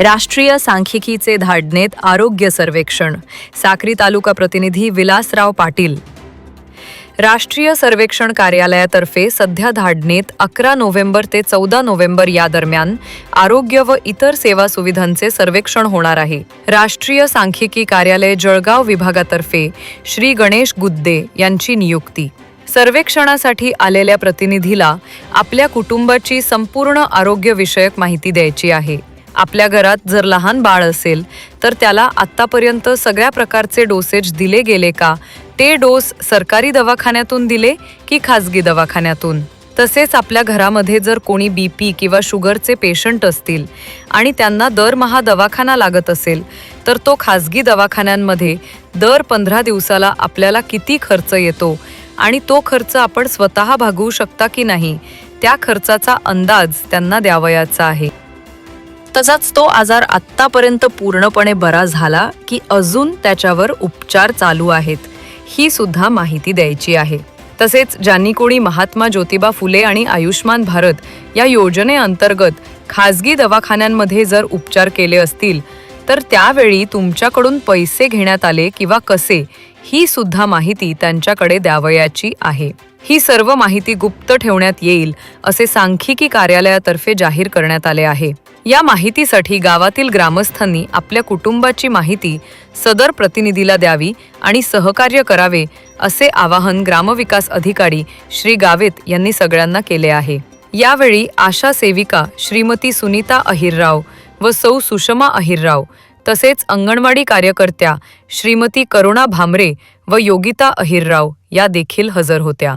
राष्ट्रीय सांख्यिकीचे धाडणेत आरोग्य सर्वेक्षण. साक्री तालुका प्रतिनिधी विलासराव पाटील. राष्ट्रीय सर्वेक्षण कार्यालयातर्फे सध्या धाडणेत अकरा नोव्हेंबर ते चौदा नोव्हेंबर या दरम्यान आरोग्य व इतर सेवा सुविधांचे सर्वेक्षण होणार आहे. राष्ट्रीय सांख्यिकी कार्यालय जळगाव विभागातर्फे श्री गणेश गुद्दे यांची नियुक्ती. सर्वेक्षणासाठी आलेल्या प्रतिनिधीला आपल्या कुटुंबाची संपूर्ण आरोग्यविषयक माहिती द्यायची आहे. आपल्या घरात जर लहान बाळ असेल तर त्याला आत्तापर्यंत सगळ्या प्रकारचे डोसेज दिले गेले का? ते डोस सरकारी दवाखान्यातून दिले की खाजगी दवाखान्यातून? तसेच आपल्या घरामध्ये जर कोणी बी पी किंवा शुगरचे पेशंट असतील आणि त्यांना दरमहा दवाखाना लागत असेल तर तो खाजगी दवाखान्यांमध्ये दर पंधरा दिवसाला आपल्याला किती खर्च येतो आणि तो खर्च आपण स्वतः भागवू शकता की नाही त्या खर्चाचा अंदाज त्यांना द्यावयाचा आहे. तसाच तो आजार आत्तापर्यंत पूर्णपणे बरा झाला की अजून त्याच्यावर उपचार चालू आहेत ही सुद्धा माहिती द्यायची आहे. तसेच ज्यांनी कोणी महात्मा ज्योतिबा फुले आणि आयुष्मान भारत या योजनेअंतर्गत खाजगी दवाखान्यांमध्ये जर उपचार केले असतील तर त्यावेळी तुमच्याकडून पैसे घेण्यात आले किंवा कसे ही सुद्धा माहिती त्यांच्याकडे द्यावयाची आहे. ही सर्व माहिती गुप्त ठेवण्यात येईल असे सांख्यिकी कार्यालयातर्फे जाहीर करण्यात आले आहे. या माहितीसाठी गावातील ग्रामस्थांनी आपल्या कुटुंबाची माहिती सदर प्रतिनिधीला द्यावी आणि सहकार्य करावे असे आवाहन ग्रामविकास अधिकारी श्री गावित यांनी सगळ्यांना केले आहे. यावेळी आशा सेविका श्रीमती सुनीता अहिरराव व सौ सुषमा अहिरराव तसेच अंगणवाडी कार्यकर्त्या श्रीमती करुणा भामरे व योगिता अहिरराव या देखील हजर होत्या.